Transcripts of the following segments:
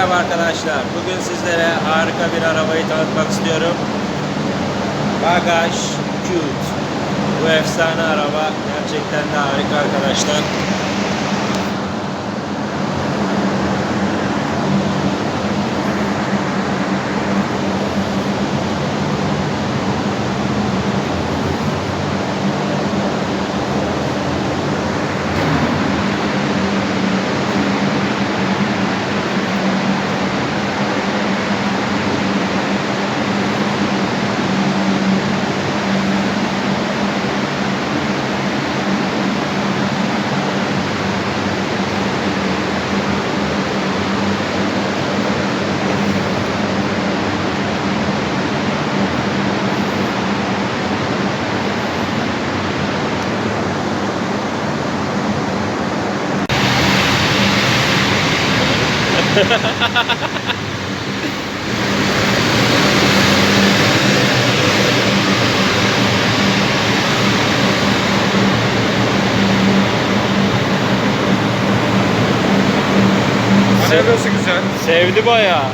Merhaba arkadaşlar. Bugün sizlere harika bir arabayı tanıtmak istiyorum. Bagaj Cute. Bu efsane araba gerçekten de harika arkadaşlar. Arabası güzel. Sevdi bayağı.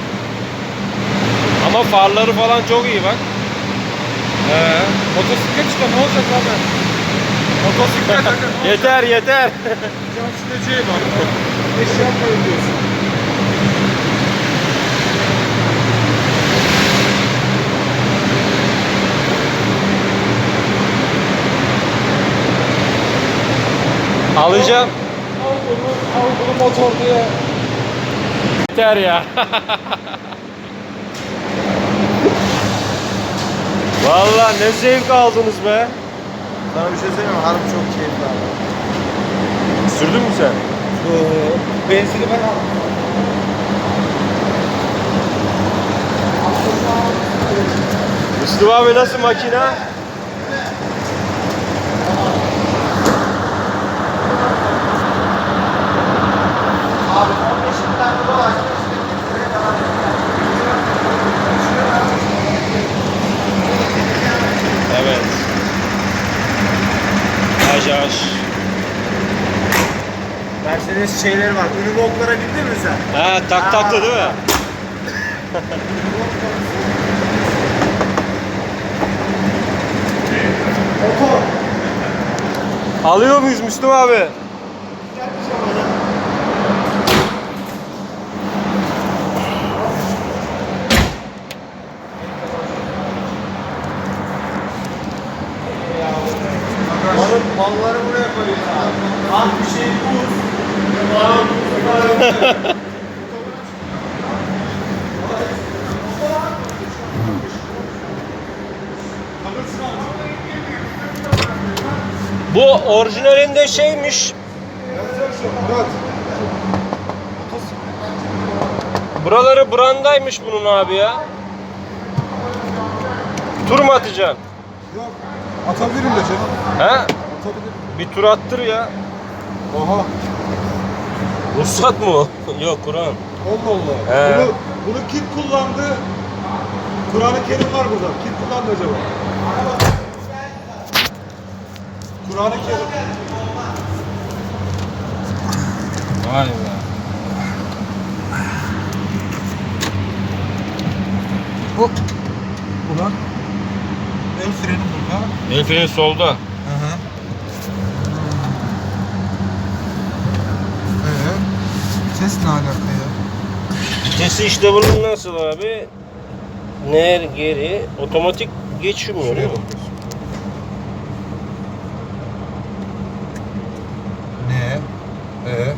Ama farları falan çok iyi bak. Ee, motosiklet işte ne olacak abi? Motosiklet? Yeter yeter. Can sileceği var. Eşya koyuyorsun. Alacağım. Al bunu, al bunu motor diye. Yeter ya. Vallahi ne zevk aldınız be. Sana bir şey söyleyeyim mi? Harbi çok keyifli abi. Sürdün mü sen? Benzini ben aldım. Müslüm abi nasıl makine? Abi 15 tane dolaştım. Evet. Ajaj. Mercedes şeyleri var. Uniboklara bindin mi sen? Ha tak taklı değil mi? Motor. Alıyor muyuz Müslüm abi? Malın, malları buraya koyuyorsun abi. Al bir şey buz. Bu orijinalinde şeymiş. Buraları brandaymış bunun abi ya. Tur mu atacaksın? Yok. Atabilirim de canım. He? Atabilirim. Bir tur attır ya. Oha. Ruhsat mı o? Yok Kur'an. Allah Allah. He. Bunu, bunu kim kullandı? Kur'an-ı Kerim var burada. Kim kullandı acaba? Kur'an-ı Kerim. Vay be. Bu. Ulan. El freni burada. El freni solda. Ses ne alaka ya? Vitesi işte bunun nasıl abi? Ner geri otomatik geçmiyor değil mi? Ne? Ee?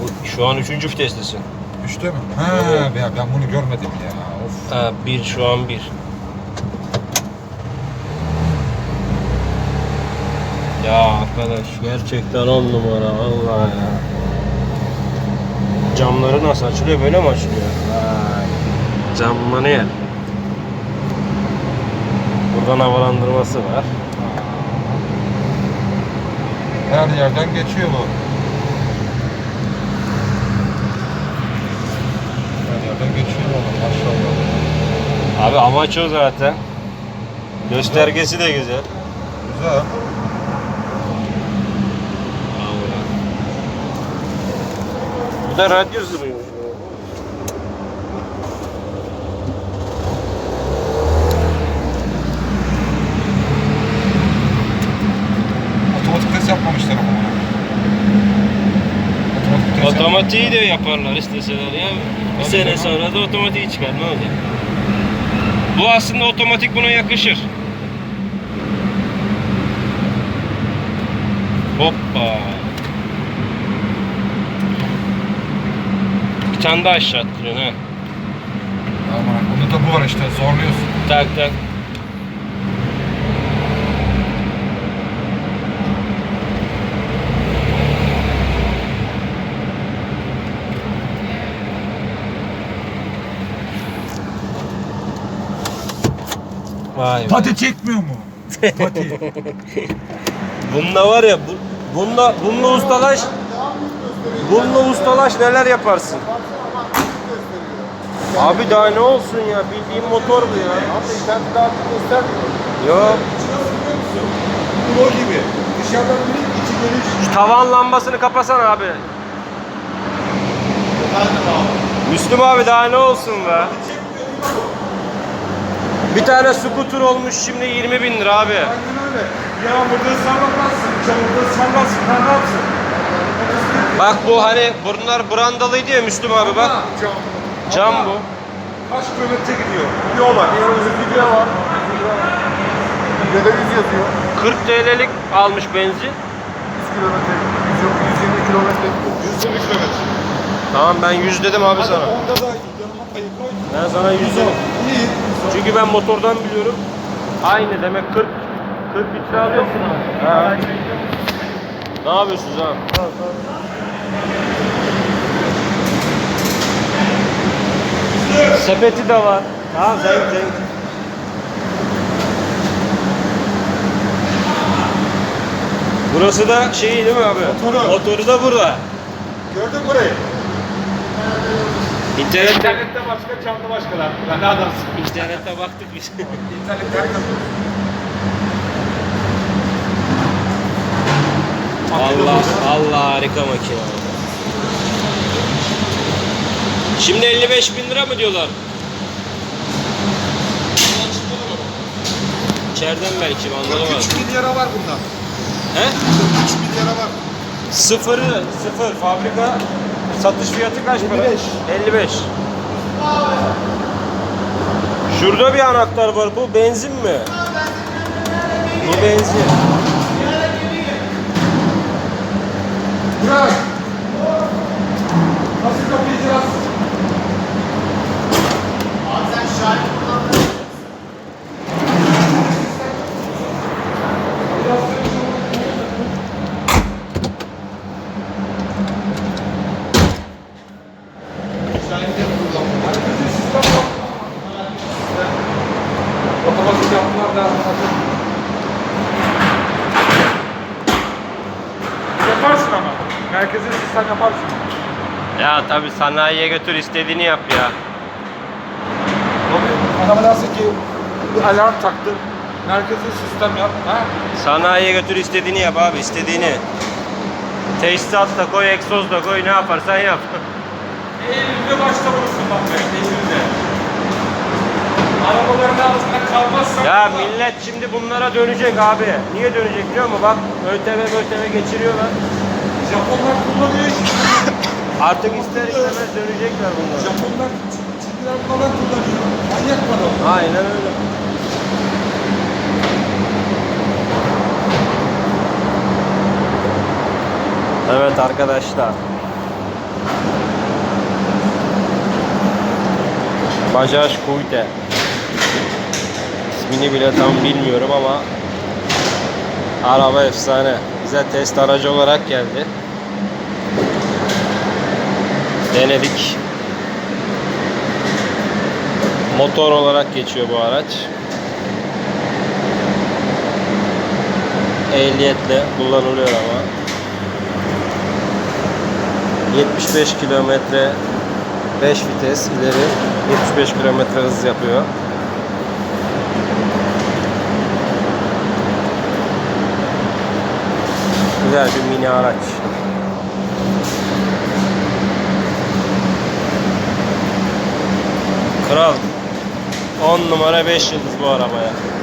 Bu, şu an üçüncü vitestesin. Üçte mi? Ha, ben bunu görmedim ya. Of. Ha, bir şu an bir. Ya arkadaş gerçekten on numara vallahi ya. Camları nasıl açılıyor böyle mi açılıyor? Vay. Cammanı yer. Buradan havalandırması var. Her yerden geçiyor bu. Her yerden geçiyor valla maşallah. Abi amaç o zaten. Göstergesi de güzel. Güzel. Burada radyo zırhıyor. Otomatik test yapmamışlar ama bunu. Otomatik test Otomatiği de yaparlar isteseler ya. Bir Tabii sene canım. sonra da otomatiği çıkar ne olacak? Bu aslında otomatik buna yakışır. Hoppa. Bir tane daha aşağı attırıyorsun ha. Aman bunda da bu var işte zorluyorsun. Tak tak. Vay be. Pati çekmiyor mu? Pati. Bununla var ya bu, bununla, bununla ustalaş bununla ustalaş neler yaparsın? Abi daha ne olsun ya bildiğin motor bu ya. Abi internette daha bir göstermiyor. Yok. Pro gibi. Dışarıdan bir içi. Şu tavan lambasını kapasan abi. Efendim abi. Müslüm abi daha ne olsun be? Bir tane scooter olmuş şimdi 20 bin lira abi. Aynen öyle. Yağmurda ıslanmazsın, çamurda ıslanmazsın. Ha, ne yapsın? Bak bu hani bunlar brandalıydı ya Müslüm abi bak. Cam. Cam Ama bu. Kaç kilometre gidiyor? Yol var. Diğer uzun video var. Videoda 100 yazıyor. 40 TL'lik almış benzin. 100 kilometre. 120 kilometre. 120 kilometre. Tamam ben 100 dedim abi sana. Onda da yanıma payı koy. Ben sana 100 dedim. İyi. Çünkü ben motordan biliyorum. Aynı demek 40 40 litre alıyorsun abi. Ha. Ne yapıyorsunuz abi? Sepeti de var. Tamam zengin zengin. Burası da şey değil mi abi? Motoru. Motoru da burada. Gördün burayı? İnternette, İnternette başka, çamda başkalar. Ben ne adamsın? internette baktık biz. İnternette. Allah Allah harika makine. Şimdi 55 bin lira mı diyorlar? İçeriden belki anlamadım. 43 milyara var bunda. He? 43 milyara var. Sıfırı, sıfır. Fabrika satış fiyatı kaç para? 55. 55. Şurada bir anahtar var. Bu benzin mi? Bu benzin. Bırak. Nasıl kapayacağız? Otomatik yaptılar da Yaparsın ama. Sistem yaparsın. Ya tabi sanayiye götür istediğini yap ya. Adama dersin ki bir alarm taktı. Merkezi sistem yap. Ha? Sanayiye götür istediğini yap abi istediğini. Tesisat da koy, egzoz da koy ne yaparsan yap. Eylül'de başta bulursun bak ben Eylül'de. Arabaların altında kalmazsan... Ya millet şimdi bunlara dönecek abi. Niye dönecek biliyor musun? Bak ÖTV ÖTV geçiriyorlar. Japonlar kullanıyor işte. Artık ister istemez dönecekler bunlar. Japonlar Çinliler falan kullanıyor. Manyak para. Aynen öyle. Evet arkadaşlar. Bajaj Kuyte. İsmini bile tam bilmiyorum ama araba efsane. Bize test aracı olarak geldi. Denedik. Motor olarak geçiyor bu araç. Ehliyetle kullanılıyor ama. 75 kilometre 5 vites ileri 75 kilometre hız yapıyor. güzel bir mini araç. Kral 10 numara 5 yıldız bu arabaya.